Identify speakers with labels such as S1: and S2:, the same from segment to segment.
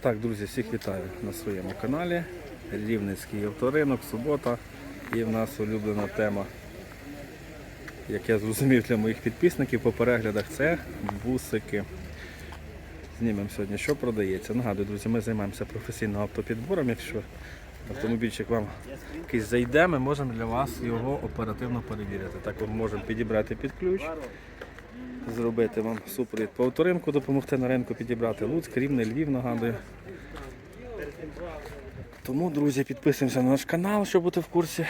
S1: Так, друзі, всіх вітаю на своєму каналі. Рівненський авторинок, субота. І в нас улюблена тема, як я зрозумів для моїх підписників по переглядах, це бусики. Знімемо сьогодні, що продається. Нагадую, друзі, ми займаємося професійним автопідбором. Якщо автомобільчик вам якийсь зайде, ми можемо для вас його оперативно перевірити. Так ми можемо підібрати під ключ, зробити вам супровід по авторинку, допомогти на ринку підібрати Луцьк, Рівне, Львів, нагадую. Тому, друзі, підписуємося на наш канал, щоб бути в курсі.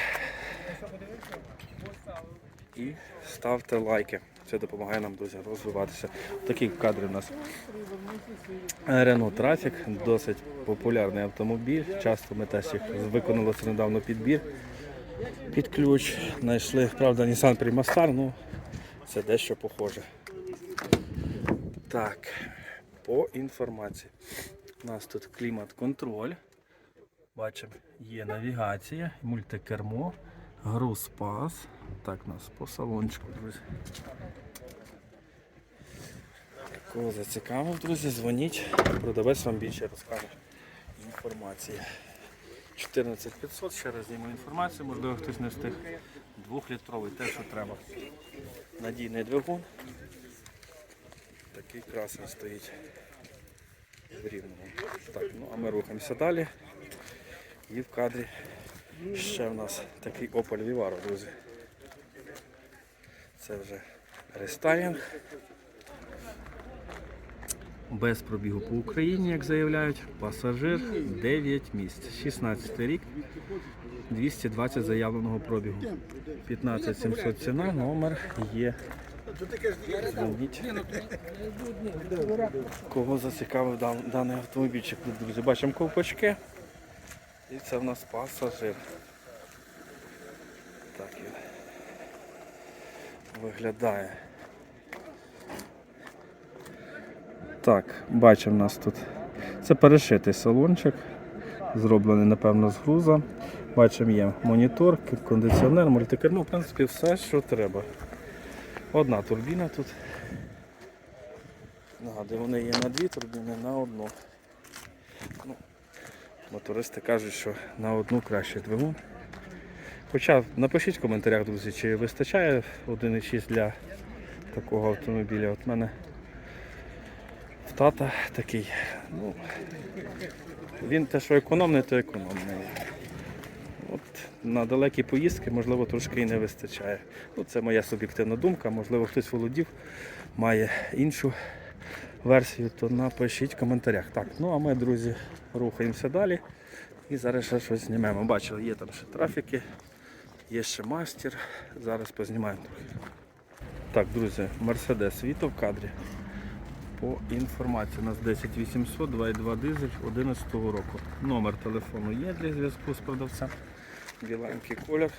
S1: І ставте лайки. Це допомагає нам, друзі, розвиватися. Такі кадри в нас. Renault Traffic, досить популярний автомобіль. Часто ми теж їх виконали недавно підбір. Під ключ. Знайшли, правда, Nissan Primastar, ну це дещо похоже. Так, по інформації. У нас тут клімат-контроль. Бачимо, є навігація, мультикермо, груз пас. Так, у нас по салончику, друзі. Кого зацікавив, друзі, дзвоніть, продавець вам більше розкаже інформації. 14500, ще раз зніму інформацію, можливо хтось не встиг. Двохлітровий, те, що треба. Надійний двигун. Такий красний стоїть в рівному. Так, ну а ми рухаємося далі. І в кадрі ще в нас такий Opel Vivaro, друзі. Це вже рестайлінг. Без пробігу по Україні, як заявляють, пасажир 9 місць. 16 рік, 220 заявленого пробігу. 15700 ціна, номер є. Дзвоніть. Кого зацікавив даний автомобільчик, друзі. Бачимо ковпачки. І це в нас пасажир. Так він виглядає. Так, бачимо у нас тут. Це перешитий салончик. Зроблений, напевно, з груза. Бачимо, є монітор, кондиціонер, мультикермо, в принципі, все, що треба. Одна турбіна тут. Нагадую, вони є на дві турбіни, на одну. Ну, мотористи кажуть, що на одну краще двигун. Хоча напишіть в коментарях, друзі, чи вистачає 1,6 для такого автомобіля. От мене в тата такий. Ну, він те, що економний, то економний. От на далекі поїздки, можливо, трошки і не вистачає. Ну, це моя суб'єктивна думка, можливо, хтось володів, має іншу версію, то напишіть в коментарях. Так, ну а ми, друзі, рухаємося далі. І зараз ще щось знімемо. Бачили, є там ще трафіки, є ще мастер. Зараз познімаємо трохи. Так, друзі, Мерседес Віто в кадрі. По інформації у нас 10800 2.2 дизель 11 року. Номер телефону є для зв'язку з продавцем. Біленький колір.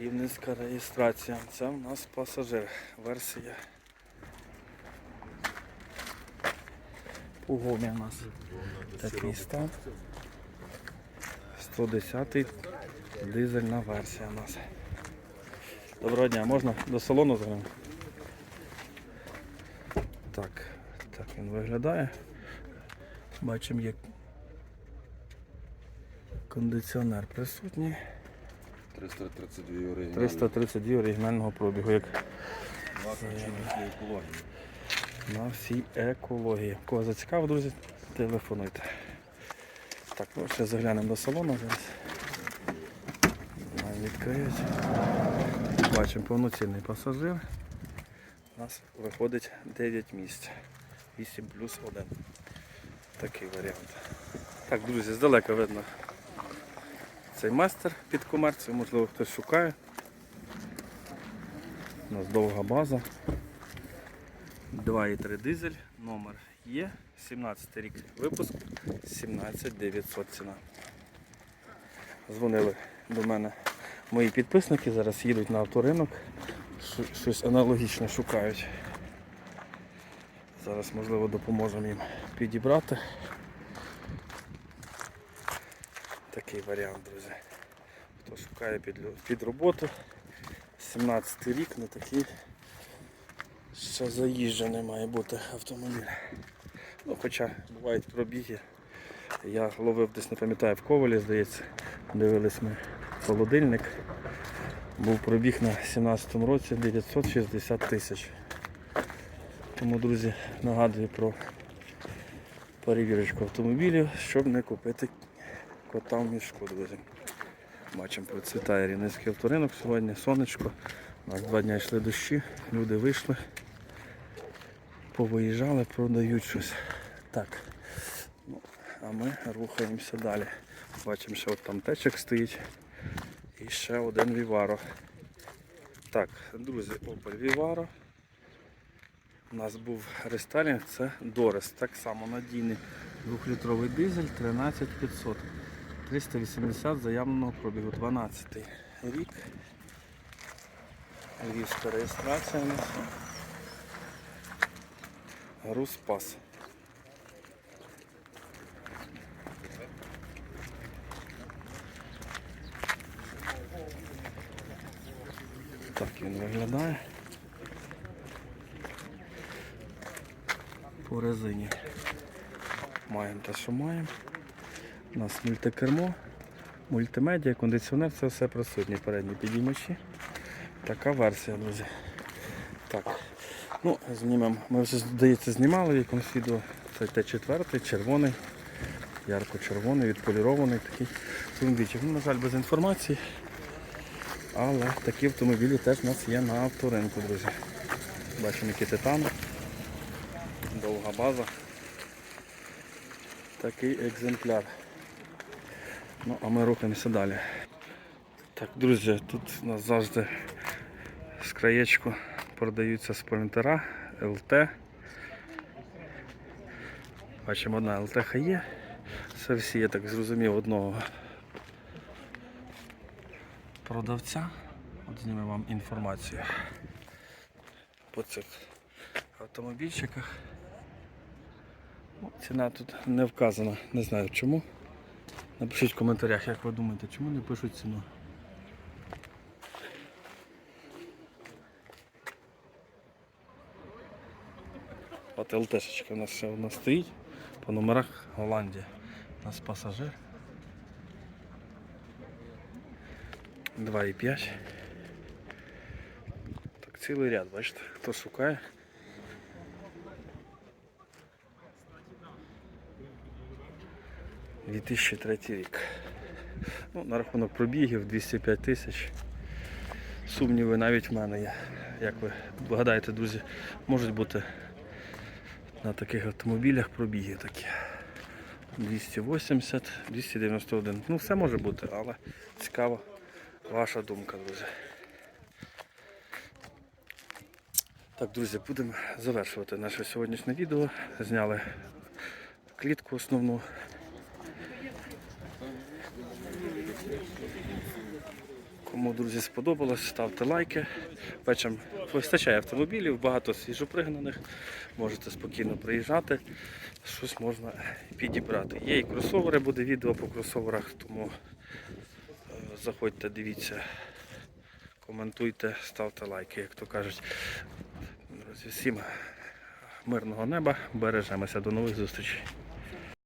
S1: Рівненська реєстрація. Це у нас пасажир. Версія. По гумі у нас такий стан. 110-й дизельна версія у нас. Доброго дня, можна до салону заглянути? Так, так він виглядає. Бачимо, як кондиціонер присутній.
S2: 332 оригінальні.
S1: 332 оригінального пробігу, як
S2: Два ключові екології.
S1: на всій екології. Кого зацікавив, друзі, телефонуйте. Так, ну ще заглянемо до салону зараз. Відкриють. Бачимо повноцінний пасажир. У нас виходить 9 місць. 8 плюс 1. Такий варіант. Так, друзі, здалека видно цей майстер під комерцію, можливо хтось шукає. У нас довга база. 2,3 дизель, номер є, 17 рік випуск, 17900 ціна. Дзвонили до мене мої підписники, зараз їдуть на авторинок, щось аналогічне шукають. Зараз можливо допоможемо їм підібрати. Такий варіант, друзі. Хто шукає під, під роботу, 17 рік, не такий ще заїжджений має бути автомобіль. Ну, хоча бувають пробіги. Я ловив десь, не пам'ятаю, в Ковалі, здається, дивились ми холодильник. Був пробіг на 17-му році 960 тисяч. Тому, друзі, нагадую про перевірочку автомобілів, щоб не купити кота в мішку, друзі. Бачимо, процвітає Рівненський авторинок сьогодні, сонечко. У нас два дні йшли дощі, люди вийшли, повиїжджали, продають щось. Так. Ну, а ми рухаємося далі. Бачимо, що от там течик стоїть. І ще один Віваро. Так, друзі, Opel Vivaro. У нас був рестайлінг, це Дорес. Так само надійний 2-літровий дизель 13500. 380 заявленого пробігу 12 рік. Львівська реєстрація у нас. Руспас. Так він виглядає. По резині. Маємо те, що маємо. У нас мультикермо, мультимедіа, кондиціонер, це все присутні передні підіймачі. Така версія, друзі. Так. Ну, знімемо. Ми вже, здається, знімали в якомусь. Це Т4, червоний, ярко-червоний, відполірований такий. Ну, на жаль, без інформації. Але такі автомобілі теж у нас є на авторинку, друзі. Бачимо, які титани. Довга база. Такий екземпляр. Ну, а ми рухаємося далі. Так, друзі, тут у нас завжди з краєчку продаються спринтера ЛТ. Бачимо, одна ЛТХ є. Це всі, я так зрозумів, одного продавця. От знімемо вам інформацію по цих автомобільчиках. Ну, Ціна тут не вказана, не знаю чому. Напишіть в коментарях, як ви думаєте, чому не пишуть ціну. От ЛТшечка у нас ще одна стоїть по номерах Голландія. У нас пасажир. 2,5. Так, цілий ряд, бачите, хто шукає. – 2003 рік. Ну, на рахунок пробігів 205 тисяч. Сумніви навіть в мене є. Як ви гадаєте, друзі, можуть бути на таких автомобілях пробіги такі. 280, 291. Ну, все може бути, але цікава ваша думка, друзі. Так, друзі, будемо завершувати наше сьогоднішнє відео. Зняли клітку основну. Кому, друзі, сподобалось, ставте лайки. Бачимо, вистачає автомобілів, багато свіжопригнаних. Можете спокійно приїжджати, щось можна підібрати. Є і кросовери, буде відео по кросоверах, тому заходьте, дивіться, коментуйте, ставте лайки, як то кажуть. Друзі, всім мирного неба, бережемося, до нових зустрічей.